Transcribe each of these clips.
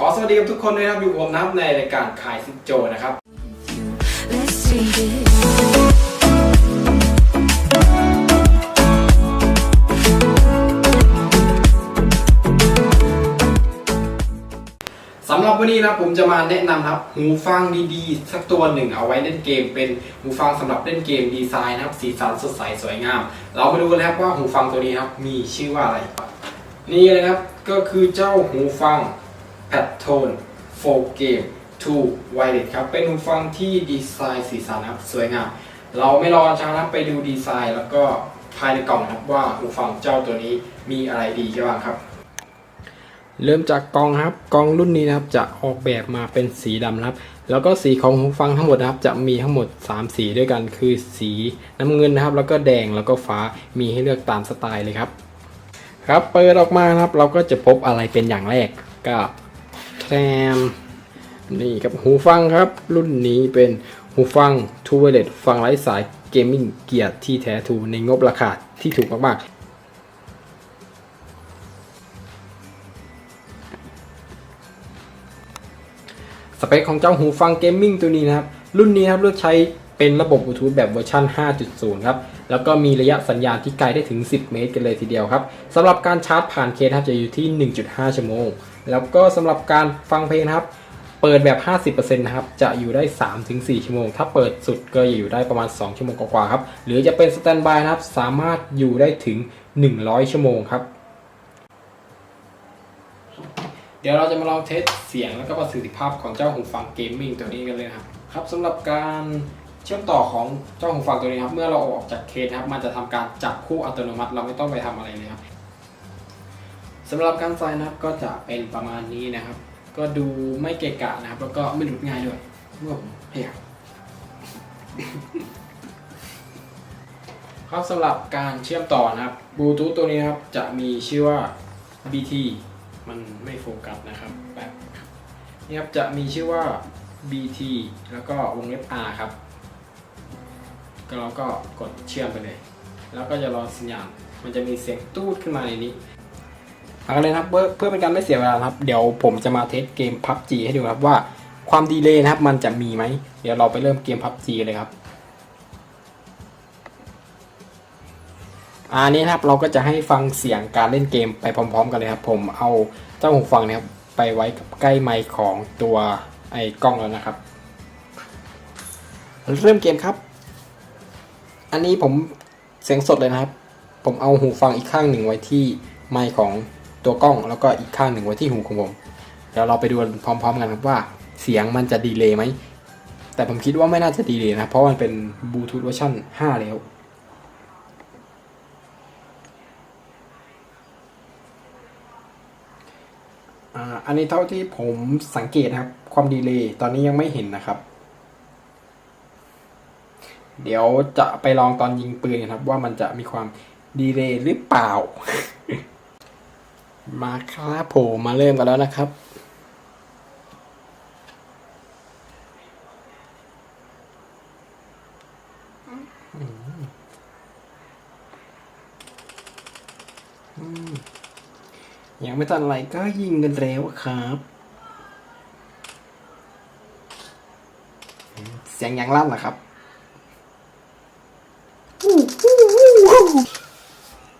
ขอสวัสดีกับทุกคนด้วยนะครับอยู่กับผมนับในรายการขายซิโจนะครับ Let's take it. สำหรับวันนี้นะครับผมจะมาแนะนำครับหูฟังดีๆ สักตัวหนึ่งเอาไว้เล่นเกม เป็นหูฟังสำหรับเล่นเกมดีไซน์นะครับสีสันสดใสสวยงาม เรามาดูกันนะครับว่าหูฟังตัวนี้ครับมีชื่อว่าอะไร นี่เลยครับก็คือเจ้าหูฟัง p a t t o n 4 Game 2 Wireless ครับ เป็นหูฟังที่ดีไซน์สีสันนะครับ สวยงาม เราไม่รอช้านะไปดูดีไซน์แล้วก็ภายในกล่องนะครับว่าหูฟังเจ้าตัวนี้มีอะไรดีกันบ้างครับ เริ่มจากกล่องครับกล่องรุ่นนี้นะครับจะออกแบบมาเป็นสีดำนะครับ แล้วก็สีของหูฟังทั้งหมดนะครับ จะมีทั้งหมด 3 สีด้วยกันคือสีน้ำเงินนะครับ แล้วก็แดงแล้วก็ฟ้ามีให้เลือกตามสไตล์เลยครับ ครับเปิดออกมานะครับเราก็จะพบอะไรเป็นอย่างแรกก็ แทมนี่ครับหูฟังครับ รุ่นนี้เป็นหูฟัง t ูเวเลตฟังไร้สายเกมมิ่งเกียร์ที่แท้ทูในงบราคาที่ถูกมาก ๆสเปคของเจ้าหูฟังเกมมิ่งตัวนี้นะครับ รุ่นนี้ครับเลือกใช้เป็นระบบบลูทูธแบบเวอร์ชัน5.0 ครับ แล้วก็มีระยะสัญญาณที่ไกลได้ถึง 10 เมตร กันเลยทีเดียวครับสำหรับการชาร์จผ่านเคสครับจะอยู่ที่ 1.5 ชั่วโมง แล้วก็สำหรับการฟังเพลงครับเปิดแบบ 50%นะครับ จะอยู่ได้ 3-4 ชั่วโมง ถ้าเปิดสุดก็อยู่ได้ประมาณ 2 ชั่วโมงกว่าๆครับ หรือจะเป็นสแตนบายนะครับ สามารถอยู่ได้ถึง 100 ชั่วโมงครับ เดี๋ยวเราจะมาลองเทสเสียงแล้วก็ประสิทธิภาพของเจ้าหูฟังเกมมิ่งตัวนี้กันเลยครับ ครับสำหรับการ เชื่อมต่อของเจ้าหูฟังตัวนี้ครับ เมื่อเราออกจากเคสนะครับ มันจะทำการจับคู่อัตโนมัติ เราไม่ต้องไปทำอะไรเลยครับสำหรับการใส่นะครับก็จะเป็นประมาณนี้นะครับ ก็ดูไม่เกะกะนะครับ แล้วก็ไม่หลุดง่ายด้วยรวบเฮียครับสำหรับการเชื่อมต่อนะครับบลูทูธตัวนี้ครับจะมีชื่อว่า BT มันไม่โฟกัสนะครับแบบนี่ครับจะมีชื่อว่า BT แล้วก็วงเล็บ R ครับ ก็เราก็กดเชื่อมไปเลย แล้วก็จะรอสัญญาณ มันจะมีเสียงตูดขึ้นมาในนี้เอากันเลยครับเพื่อเพื่อเป็นการไม่เสียเวลาครับ เดี๋ยวผมจะมาเทสเกม PUBG ให้ดูครับว่าความดีเลย์นะครับ มันจะมีไหม เดี๋ยวเราไปเริ่มเกม PUBG เลยครับอันนี้นะครับเราก็จะให้ฟังเสียงการเล่นเกมไปพร้อม ๆ กันเลยครับ ผมเอาเจ้าหูฟังเนะครับไปไว้กับใกล้ไมค์ของตัวไอ้กล้องแล้วนะครับ เริ่มเกมครับ อันนี้ผมเสียงสดเลยนะครับ ผมเอาหูฟังอีกข้างหนึ่งไว้ที่ไมค์ของตัวกล้อง แล้วก็อีกข้างหนึ่งไว้ที่หูของผมเดี๋ยวเราไปดูพร้อม ๆ กันครับว่าเสียงมันจะดีเลย์ไหมแต่ผมคิดว่าไม่น่าจะดีเลยนะ เพราะมันเป็นบลูทูธเวอร์ชัน5 แล้ว อันนี้เท่าที่ผมสังเกตนะครับ ความดีเลย์ตอนนี้ยังไม่เห็นนะครับ เดี๋ยวจะไปลองตอนยิงปืนนะครับ ว่ามันจะมีความดีเลย์หรือเปล่า มาครับผมมาเริ่มกันแล้วนะครับยังไม่ทันไรก็ยิงกันแล้วครับเสียงยังลั่นนะครับ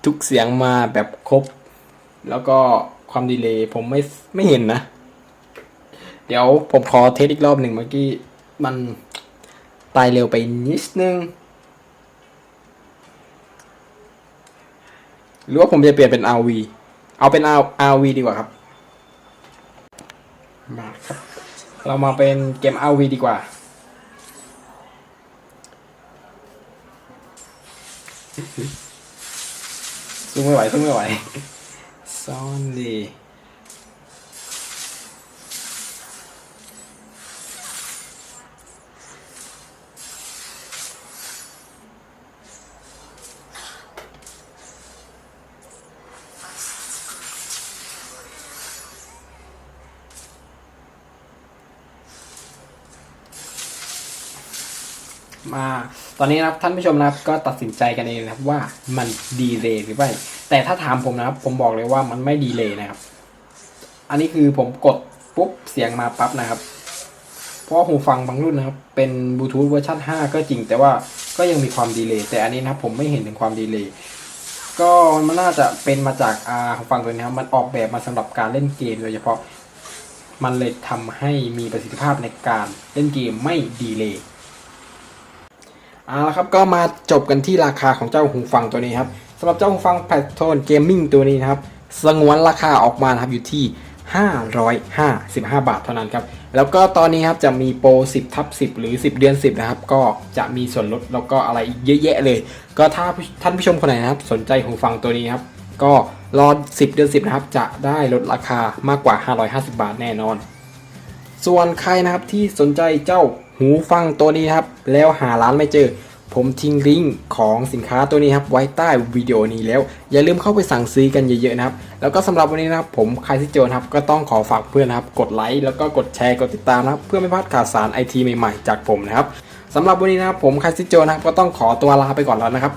ทุกเสียงมาแบบครบ แล้วก็ความดีเลย์ผมไม่ไม่เห็นนะ เดี๋ยวผมขอเทสอีกรอบหนึ่งเมื่อกี้มันตายเร็วไปนิดนึง หรือว่าผมจะเปลี่ยนเป็น RV เอาเป็น RV ดีกว่าครับมาครับ เรามาเป็นเกม RV ดีกว่า สู้ไม่ไหวสู้ไม่ไหวซ่อนดี มาตอนนี้นะครับท่านผู้ชมนะครับก็ตัดสินใจกันเองนะครับว่ามันดีเลยหรือไม่แต่ถ้าถามผมนะครับ ผมบอกเลยว่ามันไม่ดีเลยนะครับ อันนี้คือผมกดปุ๊บเสียงมาปั๊บนะครับ เพราะหูฟังบางรุ่นนะครับ เป็นบลูทูธเวอร์ชัน5 ก็จริง แต่ว่าก็ยังมีความดีเลย์แต่อันนี้นะครับผมไม่เห็นถึงความดีเลย์ก็มันน่าจะเป็นมาจากอาหูฟังตัวนี้ครับมันออกแบบมาสำหรับการเล่นเกมโดยเฉพาะ มันเลยทำให้มีประสิทธิภาพในการเล่นเกมไม่ดีเลย์ เอาละครับก็มาจบกันที่ราคาของเจ้าหูฟังตัวนี้ครับสำหรับเจ้าหูฟัง p a t r o n Gaming ตัวนี้นะครับสงวนราคาออกมาครับอยู่ที่ 555 บาทเท่านั้นครับแล้วก็ตอนนี้ครับจะมีโปร 10ทับ10 หรือ 10 เดือน 10 นะครับ ก็จะมีส่วนลดแล้วก็อะไรอีกเยอะแยะเลย ก็ถ้าท่านผู้ชมคนไหนนะครับ สนใจหูฟังตัวนี้ครับ ก็รอ 10 เดือน 10 นะครับ จะได้ลดราคามากกว่า 550 บาทแน่นอน ส่วนใครนะครับที่สนใจเจ้า หูฟังตัวนี้ครับ แล้วหาร้านไม่เจอ ผมทิ้งลิงก์ของสินค้าตัวนี้ครับไว้ใต้วิดีโอนี้แล้ว อย่าลืมเข้าไปสั่งซื้อกันเยอะๆนะครับ แล้วก็สำหรับวันนี้นะครับ ผมคายซิโจนะครับก็ต้องขอฝากเพื่อนนะครับ กดไลค์แล้วก็กดแชร์กดติดตามนะครับ เพื่อไม่พลาดข่าวสารไอทีใหม่ๆ จากผมนะครับสำหรับวันนี้นะครับผมคายซิโจนะครับก็ต้องขอตัวลาไปก่อนแล้วนะครับ